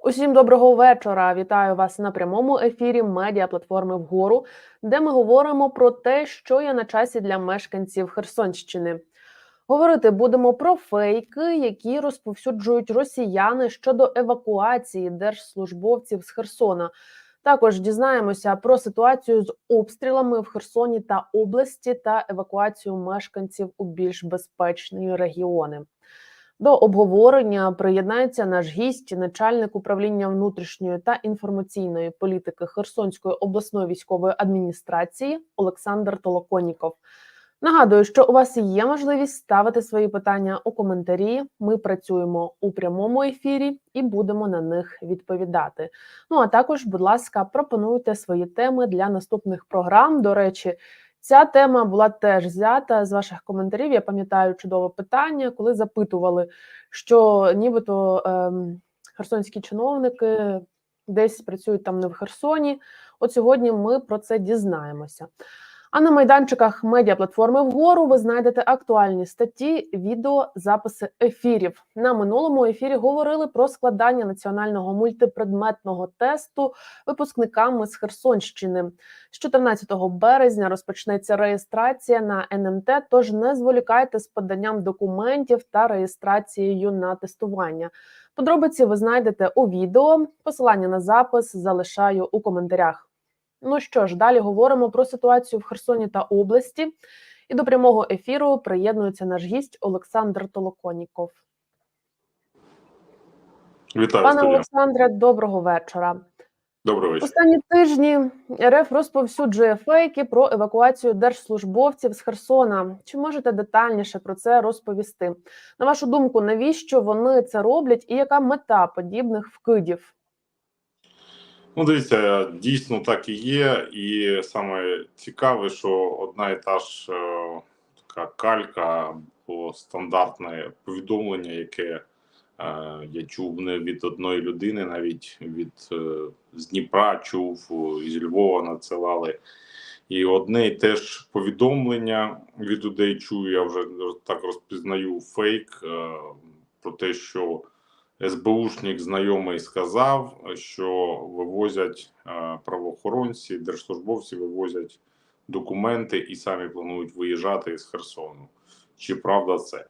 Усім доброго вечора. Вітаю вас на прямому ефірі медіаплатформи вгору, де ми говоримо про те, що є на часі для мешканців Херсонщини. Говорити будемо про фейки, які розповсюджують росіяни щодо евакуації держслужбовців з Херсона. Також дізнаємося про ситуацію з обстрілами в Херсоні та області та евакуацію мешканців у більш безпечні регіони. До обговорення приєднається наш гість, начальник управління внутрішньої та інформаційної політики Херсонської обласної військової адміністрації Олександр Толоконіков. Нагадую, що у вас є можливість ставити свої питання у коментарі. Ми працюємо у прямому ефірі і будемо на них відповідати. Ну а також, будь ласка, пропонуйте свої теми для наступних програм. До речі, Ця тема була теж взята з ваших коментарів. Я пам'ятаю чудове питання, коли запитували, що нібито ем, херсонські чиновники десь працюють там не в Херсоні. От сьогодні ми про це дізнаємося. А на майданчиках медіаплатформи вгору ви знайдете актуальні статті, відео, записи ефірів. На минулому ефірі говорили про складання національного мультипредметного тесту випускниками з Херсонщини. З 14 березня розпочнеться реєстрація на НМТ. Тож не зволікайте з поданням документів та реєстрацією на тестування. Подробиці ви знайдете у відео. Посилання на запис залишаю у коментарях. Ну що ж, далі говоримо про ситуацію в Херсоні та області. І до прямого ефіру приєднується наш гість Олександр Толоконіков. Вітаю Пане студія. Олександре, доброго вечора. Добрий вечір. Останні тижні РФ розповсюджує фейки про евакуацію держслужбовців з Херсона. Чи можете детальніше про це розповісти? На вашу думку, навіщо вони це роблять, і яка мета подібних вкидів? Ну, дивіться, дійсно так і є. І саме цікаве, що одна і та ж е, така калька або стандартне повідомлення, яке е, я чув не від одної людини, навіть від е, з Дніпра чув, із Львова надсилали. І одне і те ж повідомлення від людей чую, я вже так розпізнаю фейк е, про те, що СБУшник знайомий сказав, що вивозять е, правоохоронці, держслужбовці вивозять документи і самі планують виїжджати з Херсону. Чи правда це?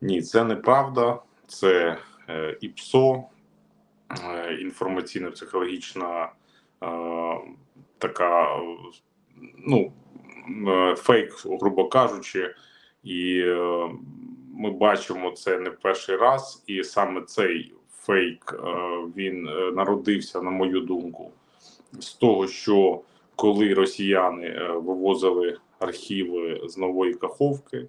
Ні, це неправда. Це е, ІПСО, е, інформаційно-психологічна така, ну, фейк, грубо кажучи, і ми бачимо це не перший раз, і саме цей фейк е, він е, народився, на мою думку, з того, що коли росіяни е, вивозили архіви з нової каховки,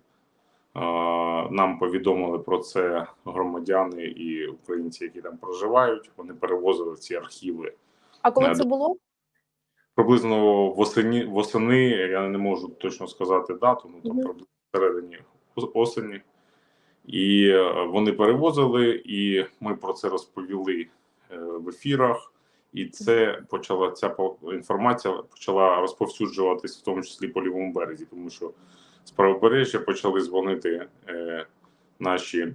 нам повідомили про це громадяни і українці, які там проживають. Вони перевозили ці архіви А коли це було? приблизно восені восени. Я не можу точно сказати дату, ну там приблизно всередині осені. І е, вони перевозили, і ми про це розповіли е, в ефірах. І це почала ця інформація почала розповсюджуватись, в тому числі по лівому березі, тому що з правобережжя почали дзвонити е, наші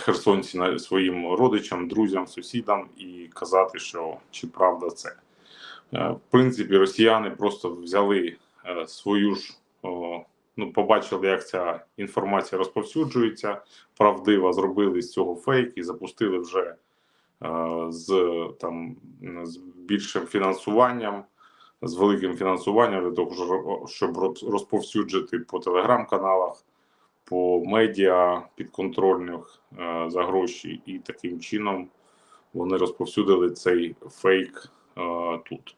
херсонці своїм родичам, друзям, сусідам і казати, що чи правда це. В принципі, росіяни просто взяли свою ж, ну, побачили, як ця інформація розповсюджується, правдиво зробили з цього фейк і запустили вже е, з там з більшим фінансуванням, з великим фінансуванням для того, щоб розповсюджити по телеграм-каналах, по медіа підконтрольних е, за гроші, і таким чином вони розповсюдили цей фейк е, тут.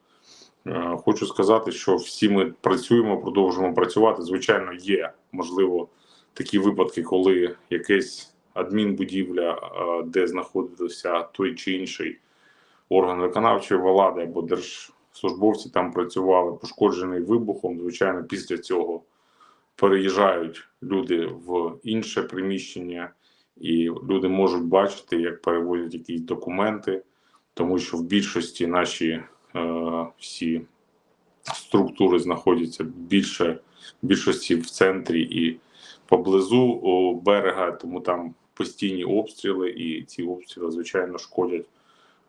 Е, Хочу сказати, що всі ми працюємо, продовжуємо працювати. Звичайно, є можливо такі випадки, коли якась адмінбудівля, е, де знаходився той чи інший орган виконавчої влади або держслужбовці там працювали, пошкоджений вибухом. Звичайно, після цього переїжджають люди в інше приміщення, і люди можуть бачити, як перевозять якісь документи, тому що в більшості наші всі структури знаходяться більше більшості в центрі і поблизу берега, тому там постійні обстріли, і ці обстріли, звичайно, шкодять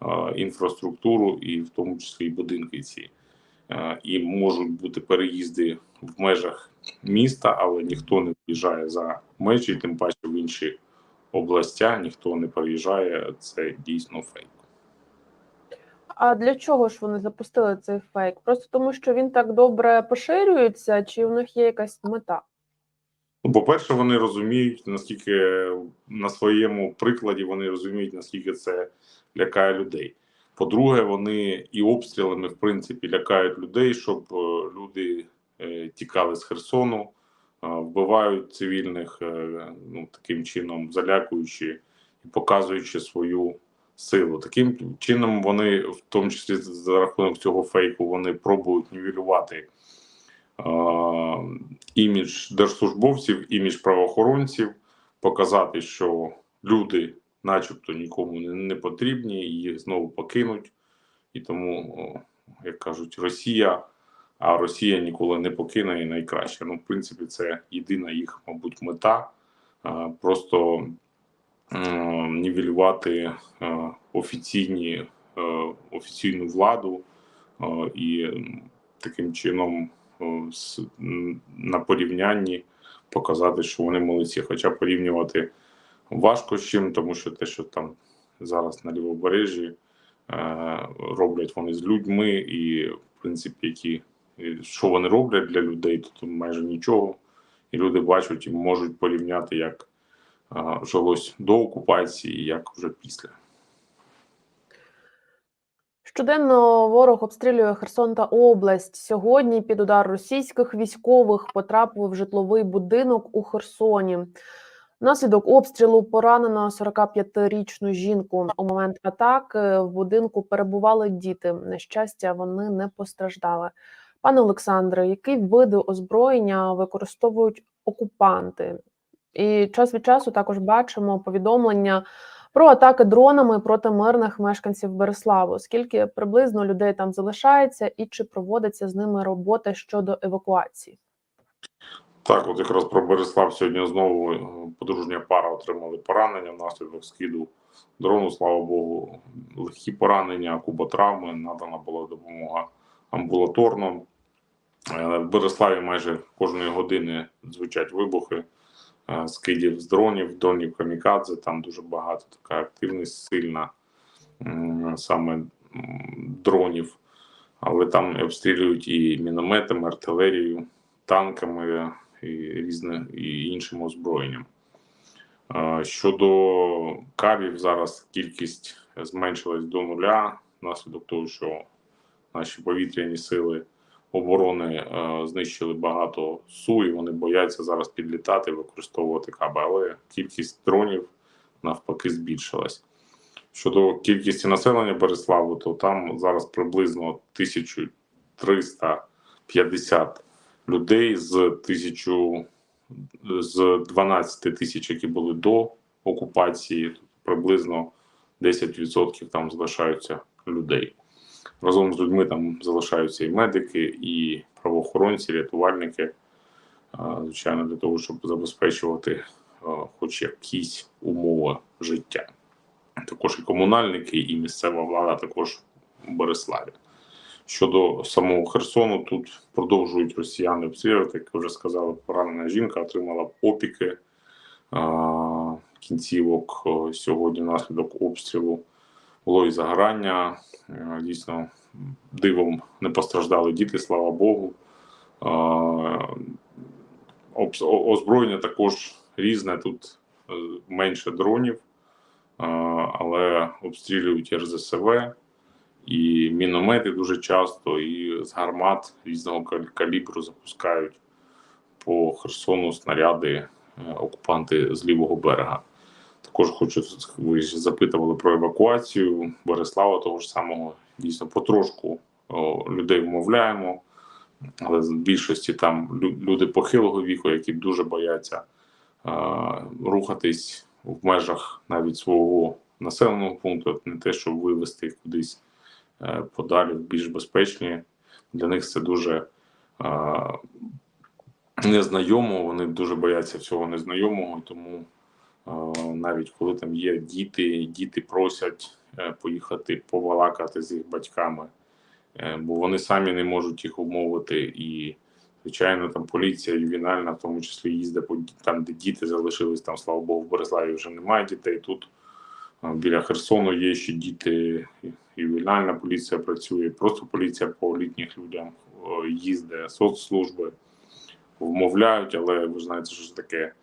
е, інфраструктуру, і в тому числі і будинки ці. Е, І можуть бути переїзди в межах міста, але ніхто не виїжджає за межі, тим паче в інші областя ніхто не переїжджає. Це дійсно фейк. А для чого ж вони запустили цей фейк? Просто тому, що він так добре поширюється, чи в них є якась мета? Ну, по-перше, вони розуміють, наскільки на своєму прикладі вони розуміють, наскільки це лякає людей. По-друге, вони і обстрілами, в принципі, лякають людей, щоб е, люди е, тікали з Херсону, е, вбивають цивільних, ну таким чином залякуючи і показуючи свою силу. Таким чином, вони, в тому числі за рахунок цього фейку, вони пробують нівелювати е, імідж держслужбовців, імідж правоохоронців, показати, що люди, начебто, нікому не, не потрібні, їх знову покинуть. І тому, як кажуть, Росія, а Росія ніколи не покине і найкраще. Ну, в принципі, це єдина їх, мабуть, мета. Просто нівелювати е, офіційні, е, офіційну владу е, і таким чином е, на порівнянні показати, що вони молодці. Хоча порівнювати важко з чим, тому що те, що там зараз на лівобережжі е, роблять вони з людьми, і в принципі, які е, що вони роблять для людей, то майже нічого. І люди бачать і можуть порівняти, як е, жилось до окупації, як вже після. Щоденно ворог обстрілює Херсон та область. Сьогодні під удар російських військових потрапив житловий будинок у Херсоні. Внаслідок обстрілу поранено 45-річну жінку. У момент атаки в будинку перебували діти. На щастя, вони не постраждали. Пане Олександре, які види озброєння використовують окупанти? І час від часу також бачимо повідомлення про атаки дронами проти мирних мешканців Береславу. Скільки приблизно людей там залишається, і чи проводиться з ними робота щодо евакуації? Так, от якраз про Береслав сьогодні знову е, подружня пара отримали поранення внаслідок скиду дрону. Слава Богу, легкі поранення, куботравми, надана була допомога амбулаторно. Е, В Береславі майже кожної години звучать вибухи скидів з дронів, дронів камікадзе. Там дуже багато така активність сильна саме дронів, але там обстрілюють і мінометами, артилерією, танками і різним і іншим озброєнням. Щодо кабів, зараз кількість зменшилась до нуля внаслідок того, що наші повітряні сили оборони е, знищили багато су, і вони бояться зараз підлітати, використовувати каби. Але кількість дронів навпаки збільшилась. Щодо кількості населення Береславу, то там зараз приблизно 1350 людей з 1000, з 12 тисяч, які були до окупації, приблизно 10% там залишаються людей. Разом з людьми там залишаються і медики, і правоохоронці, рятувальники, звичайно, для того, щоб забезпечувати хоч якісь умови життя. Також і комунальники, і місцева влада також у Береславі. Щодо самого Херсону, тут продовжують росіяни обстрілювати. Як вже сказали, поранена жінка отримала опіки кінцівок сьогодні внаслідок обстрілу. Було і загорання. Е, Дійсно, дивом не постраждали діти, слава Богу. А, Озброєння також різне. Тут е, менше дронів, але обстрілюють РЗСВ і міномети дуже часто, і з гармат різного кал- калібру запускають по Херсону снаряди е, окупанти з лівого берега. Також хочу ви запитували про евакуацію Борислава, того ж самого дійсно потрошку о, людей вмовляємо, але в більшості там люди похилого віку, які дуже бояться е, рухатись в межах навіть свого населеного пункту, не те, щоб вивезти кудись е, подалі, більш безпечні. Для них це дуже е, незнайомо. Вони дуже бояться всього незнайомого, тому навіть коли там є діти, діти просять е, поїхати побалакати з їх батьками, е, бо вони самі не можуть їх умовити. І, звичайно, там поліція ювінальна, в тому числі їздить там, де діти залишились. Там, слава Богу, в Бориславі вже немає дітей. Тут біля Херсону є ще діти. Ювенальна поліція працює, просто поліція по літніх людям е, їздить, соцслужби вмовляють, але ви знаєте, що ж таке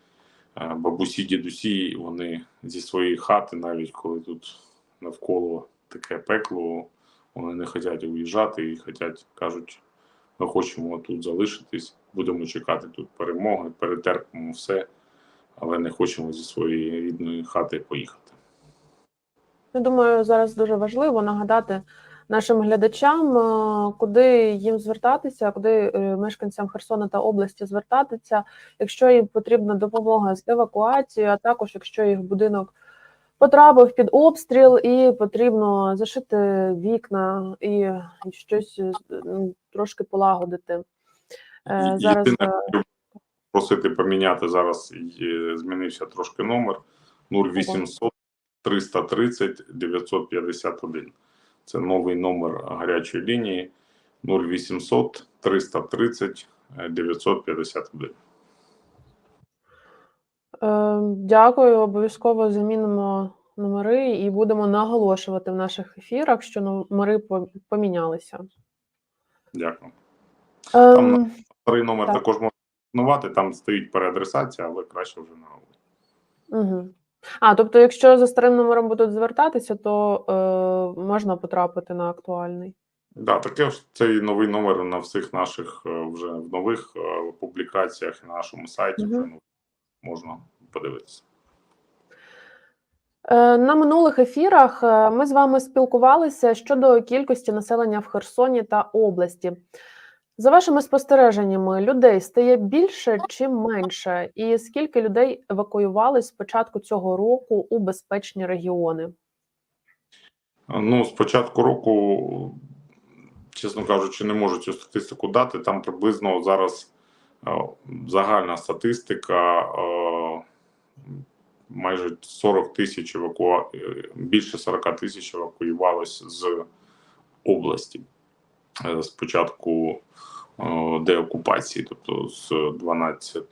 бабусі, дідусі, вони зі своєї хати, навіть коли тут навколо таке пекло, вони не хочуть уїжджати і хочуть, кажуть, ми хочемо тут залишитись, будемо чекати тут перемоги, перетерпимо все, але не хочемо зі своєї рідної хати поїхати. Я думаю, зараз дуже важливо нагадати нашим глядачам, е, куди їм звертатися, куди е, мешканцям Херсона та області звертатися, якщо їм потрібна допомога з евакуацією, а також якщо їх будинок потрапив під обстріл і потрібно зашити вікна і щось е, трошки полагодити. Зараз просити поміняти зараз змінився трошки номер 0800 330 951. Це новий номер гарячої лінії 0800 330 951. Е, Дякую. Обов'язково замінимо номери і будемо наголошувати в наших ефірах, що номери помінялися. Дякую. Ем, на- Старий номер Так. також можна існувати, там стоїть переадресація, але краще вже на угу. А, тобто, якщо за старим номером будуть звертатися, то е, можна потрапити на актуальний. Да, таке ж цей новий номер на всіх наших е, вже в нових е, публікаціях і на нашому сайті Мгм. вже ну, можна подивитися. Е, На минулих ефірах е, ми з вами спілкувалися щодо кількості населення в Херсоні та області. За вашими спостереженнями, людей стає більше чи менше? І скільки людей евакуювали з початку цього року у безпечні регіони? Ну, з початку року, чесно кажучи, не можу цю статистику дати. Там приблизно зараз е, загальна статистика е, майже 40 тисяч евакуа... е, більше 40 тисяч евакуювалось з області з початку е, деокупації, тобто з 12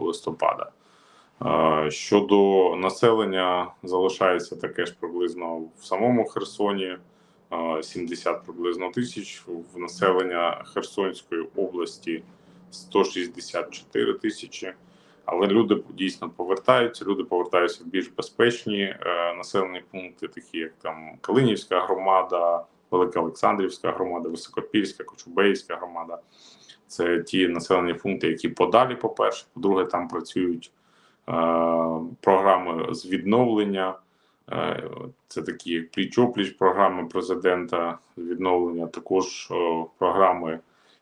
листопада. Е, Щодо населення, залишається таке ж приблизно в самому Херсоні. е, 70 приблизно тисяч в населення Херсонської області 164 тисячі. Але люди дійсно повертаються. Люди повертаються в більш безпечні е, населені пункти, такі як там Калинівська громада, Велика Олександрівська громада, Високопільська, Кочубейська громада. Це ті населені пункти, які подалі, по-перше. По-друге, там працюють е, програми з відновлення. Е, Це такі як пліч-опліч програми президента з відновлення, також е, програми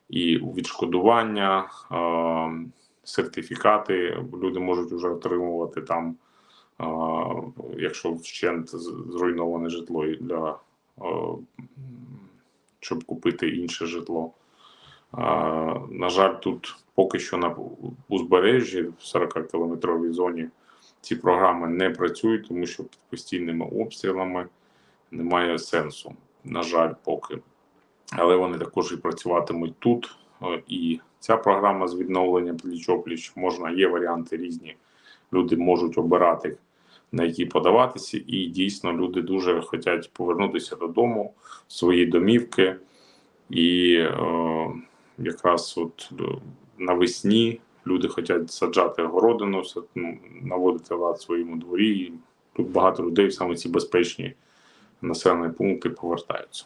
і відшкодування, е, сертифікати люди можуть вже отримувати там, е, якщо вщент зруйноване житло для щоб купити інше житло. Е, На жаль, тут поки що на узбережжі в 40-кілометровій зоні ці програми не працюють, тому що під постійними обстрілами немає сенсу. На жаль, поки. Але вони також і працюватимуть тут. Е, І ця програма з відновлення пліч-опліч можна, є варіанти різні. Люди можуть обирати, на які подаватися, і дійсно люди дуже хочуть повернутися додому, в свої домівки. І е, якраз от е, навесні люди хочуть саджати городину, ну, наводити лад в своєму дворі. І тут багато людей саме ці безпечні населені пункти повертаються.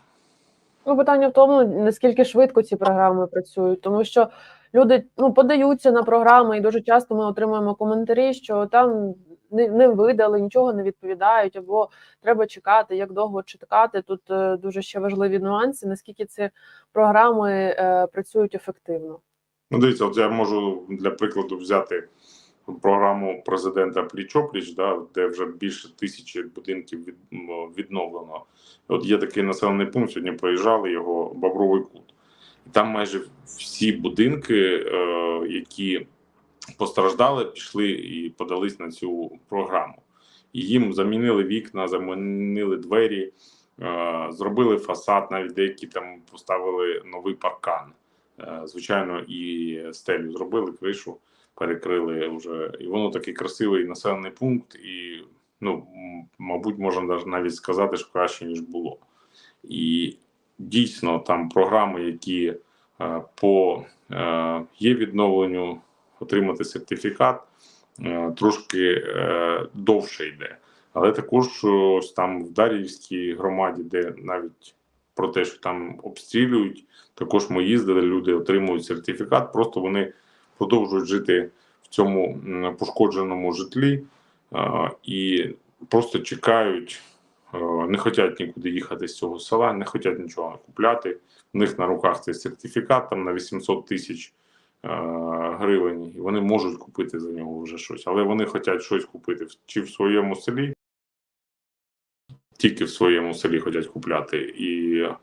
Ну, питання в тому, наскільки швидко ці програми працюють, тому що люди ну, подаються на програми, і дуже часто ми отримуємо коментарі, що там не, видали, нічого не відповідають, або треба чекати, як довго чекати. Тут е, дуже ще важливі нюанси, наскільки ці програми е, працюють ефективно. Ну, дивіться, от я можу для прикладу взяти програму президента Пліч-опліч, да, де вже більше тисячі будинків від, відновлено. От є такий населений пункт, сьогодні проїжджали його Бобровий кут. І там майже всі будинки, е, які постраждали, пішли і подались на цю програму. і їм замінили вікна, замінили двері, е, зробили фасад, навіть деякі там поставили новий паркан. Е, Звичайно, і стелю зробили, кришу перекрили вже. І воно такий красивий населений пункт, і ну, мабуть, можна навіть сказати, що краще, ніж було. І дійсно там програми, які е, по е, є відновленню, отримати сертифікат, е, трошки е, довше йде. Але також ось там в Дар'ївській громаді, де навіть про те, що там обстрілюють, також ми їздили, люди отримують сертифікат, просто вони продовжують жити в цьому пошкодженому житлі е, і просто чекають, е, не хочуть нікуди їхати з цього села, не хочуть нічого купляти. У них на руках цей сертифікат там на 800 тисяч е, гривень, і вони можуть купити за нього вже щось, але вони хочуть щось купити чи в своєму селі, тільки в своєму селі хочуть купляти. І е,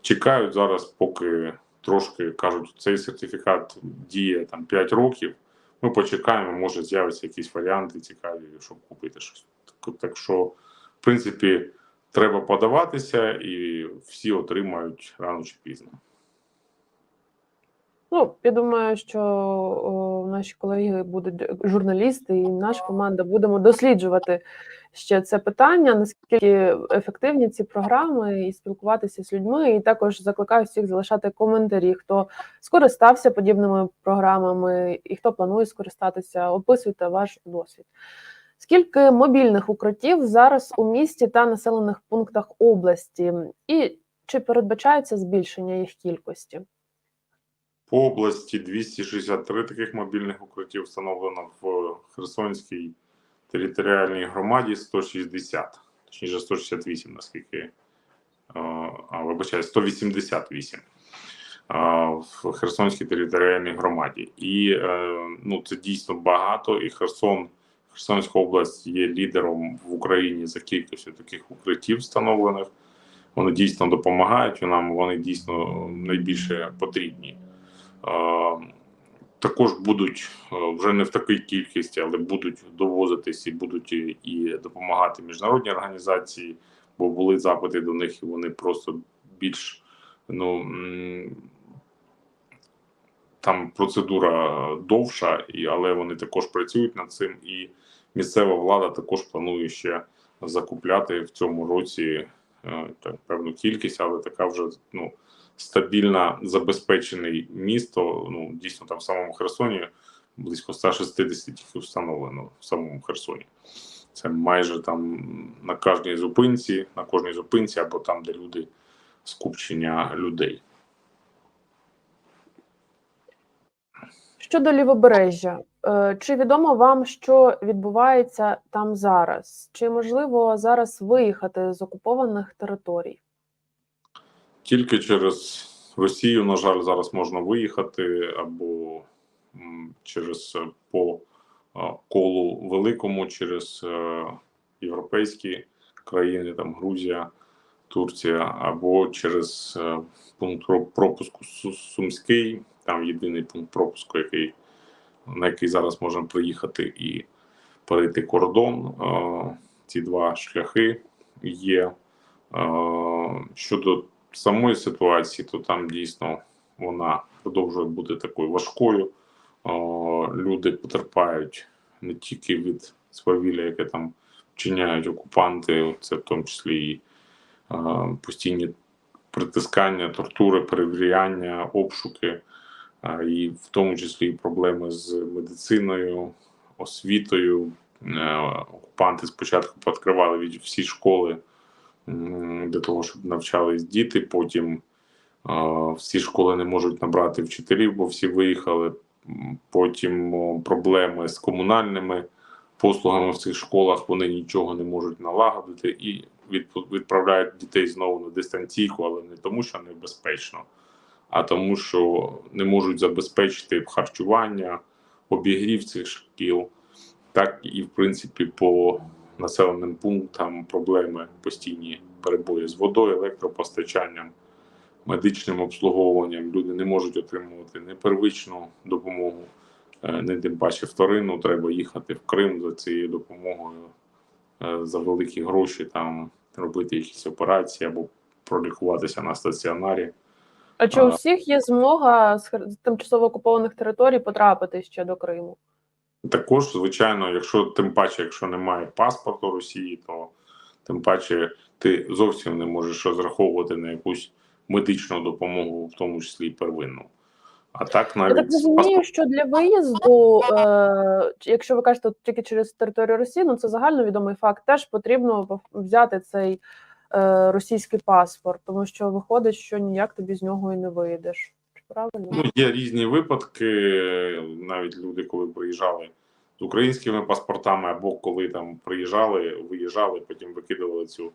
чекають зараз, поки трошки кажуть, цей сертифікат діє там 5 років. Ми почекаємо, може з'являться якісь варіанти цікаві, щоб купити щось. Так що, в принципі, треба подаватися, і всі отримають рано чи пізно. Ну, я думаю, що о, наші колеги будуть журналісти, і наша команда будемо досліджувати ще це питання, наскільки ефективні ці програми, і спілкуватися з людьми. І також закликаю всіх залишати коментарі, хто скористався подібними програмами і хто планує скористатися. Описуйте ваш досвід. Скільки мобільних укриттів зараз у місті та населених пунктах області, і чи передбачається збільшення їх кількості? По області 263 таких мобільних укриттів встановлено в Херсонській територіальній громаді 160, точніше 168, наскільки е, а, вибачаю, 188 а, в Херсонській територіальній громаді. І е, ну, це дійсно багато. І Херсон, Херсонська область є лідером в Україні за кількістю таких укриттів встановлених. Вони дійсно допомагають нам, вони дійсно найбільше потрібні. Е, Також будуть е, вже не в такій кількості, але будуть довозитись і будуть і- і допомагати міжнародні організації, бо були запити до них, і вони просто більш ну там процедура довша, і але вони також працюють над цим. І місцева влада також планує ще закупляти в цьому році е, так, певну кількість, але така вже ну стабільно забезпечений місто. Ну дійсно там в самому Херсоні близько 160 тільки встановлено в самому Херсоні. Це майже там на кожній зупинці, на кожній зупинці, або там, де люди скупчення людей. Щодо лівобережжя, е, чи відомо вам, що відбувається там зараз? Чи можливо зараз виїхати з окупованих територій? Тільки через Росію, на жаль, зараз можна виїхати або через е, по е, колу великому, через е, європейські країни, там Грузія, Турція, або через пункт пропуску Сумський, там єдиний пункт пропуску, який на який зараз можна приїхати і перейти кордон. Ці два шляхи є. Щодо самої ситуації, то там дійсно вона продовжує бути такою важкою. Люди потерпають не тільки від свавілля, яке там вчиняють окупанти, це в тому числі і е, постійні притискання, тортури, перевіряння, обшуки, е, і в тому числі і проблеми з медициною, освітою. Е, окупанти спочатку відкривали від всі школи для того, щоб навчались діти. Потім всі школи не можуть набрати вчителів, бо всі виїхали. Потім проблеми з комунальними послугами в цих школах. Вони нічого не можуть налагодити і відп- відправляють дітей знову на дистанційку, але не тому, що небезпечно, а тому, що не можуть забезпечити харчування, обігрів цих шкіл, так і в принципі по населеним пунктам проблеми постійні перебої з водою, електропостачанням, медичним обслуговуванням. Люди не можуть отримувати не первичну допомогу, не тим паче вторинну. Треба їхати в Крим за цією допомогою. е, за великі гроші там робити якісь операції або пролікуватися на стаціонарі. А чи у всіх є змога з тимчасово окупованих територій потрапити ще до Криму? Також, звичайно, якщо тим паче, якщо немає паспорту Росії, то тим паче ти зовсім не можеш розраховувати на якусь медичну допомогу, в тому числі і первинну. А так Я так розумію, що для виїзду, е, якщо ви кажете тільки через територію Росії, ну це загальновідомий факт. Теж потрібно взяти цей е, російський паспорт, тому що виходить, що ніяк ти без нього і не вийдеш. Правильно? Ну, є різні випадки. Навіть люди, коли приїжджали з українськими паспортами, або коли там приїжджали, виїжджали, потім викидували цю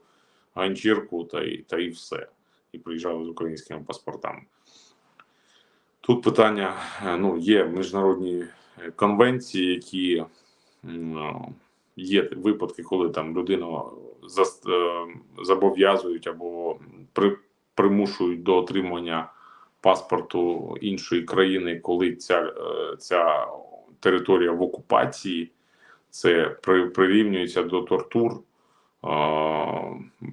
ганчірку та й, та і все. І приїжджали з українськими паспортами. Тут питання: е, ну, є міжнародні е, конвенції, які е, є випадки, коли там людину зобов'язують або при, примушують до отримання паспорту іншої країни, коли ця, е, ця територія в окупації, це при, прирівнюється до тортур е,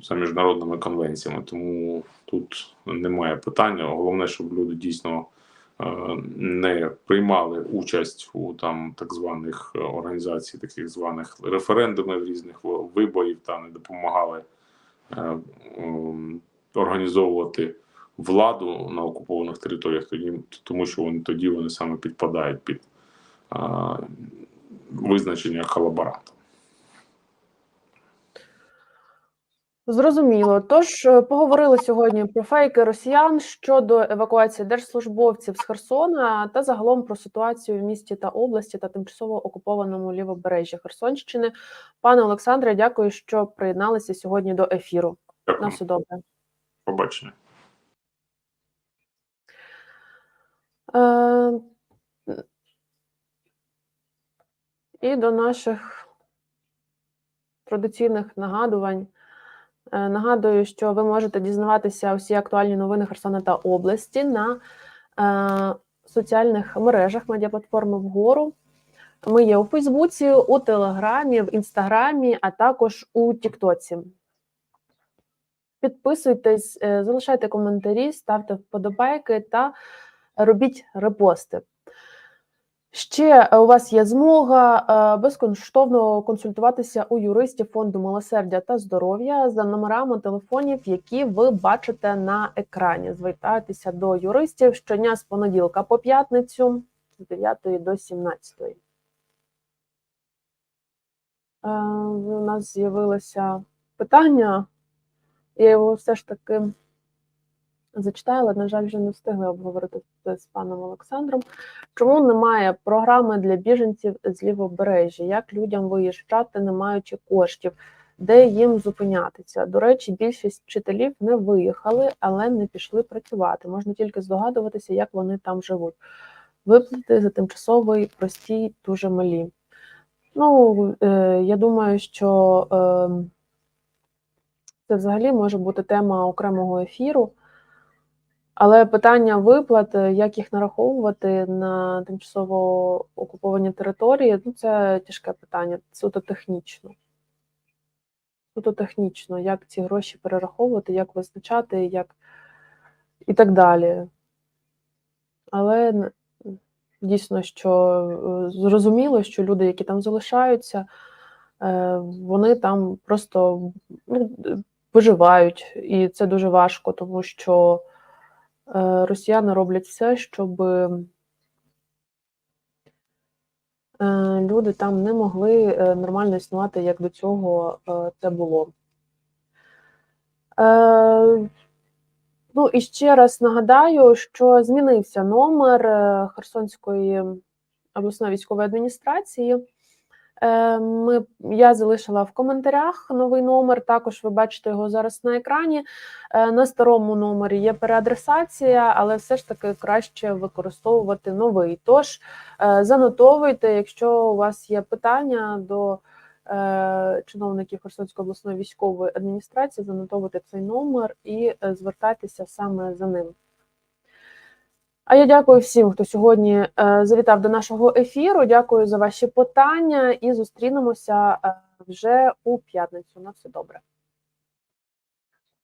за міжнародними конвенціями. Тому тут немає питання. Головне, щоб люди дійсно е, не приймали участь у там так званих е, організацій, таких званих референдумів різних виборів, та не допомагали е, м, організовувати владу на окупованих територіях, тоді тому що вони тоді вони саме підпадають під а, визначення колаборанта. Зрозуміло. Тож е, поговорили сьогодні про фейки росіян щодо евакуації держслужбовців з Херсона та загалом про ситуацію в місті та області та тимчасово окупованому лівобережжі Херсонщини. Пане Олександре, дякую, що приєдналися сьогодні до ефіру. На все добре. Побачення. І до наших традиційних нагадувань. Е, Нагадую, що ви можете дізнаватися усі актуальні новини Херсона та області на е, соціальних мережах медіаплатформи вгору. Ми є у Фейсбуці, у Телеграмі, в Інстаграмі, а також у Тіктоці. Підписуйтесь, е, залишайте коментарі, ставте вподобайки та робіть репости. Ще е, у вас є змога е, безкоштовно консультуватися у юристів фонду милосердя та здоров'я за номерами телефонів, які ви бачите на екрані. Звертайтеся до юристів щодня з понеділка по п'ятницю з 9 до 17. Е, У нас з'явилося питання. Я його все ж таки зачитаю, але, на жаль, вже не встигли обговорити це з паном Олександром. Чому немає програми для біженців з лівобережжя? Як людям виїжджати, не маючи коштів? Де їм зупинятися? До речі, більшість вчителів не виїхали, але не пішли працювати. Можна тільки здогадуватися, як вони там живуть. Виплати за тимчасовий простій дуже малі. Ну, е, я думаю, що е, це взагалі може бути тема окремого ефіру. Але питання виплат, е, як їх нараховувати на тимчасово окуповані території, ну це тяжке питання, суто технічно. Суто технічно, як ці гроші перераховувати, як визначати, як і так далі. Але дійсно, що е, зрозуміло, що люди, які там залишаються, е, вони там просто ну, виживають, і це дуже важко, тому що росіяни роблять все, щоб е, люди там не могли е, нормально існувати, як до цього е, це було. Е, Ну і ще раз нагадаю, що змінився номер е, Херсонської обласної військової адміністрації. Е, Ми, я залишила в коментарях новий номер. Також ви бачите його зараз на екрані. Е, На старому номері є переадресація, але все ж таки краще використовувати новий. Тож е, занотовуйте, якщо у вас є питання до чиновників Херсонської обласної військової адміністрації, занотовуйте цей номер і звертайтеся саме за ним. А я дякую всім, хто сьогодні е, завітав до нашого ефіру. Дякую за ваші питання і зустрінемося е, вже у п'ятницю. На все добре.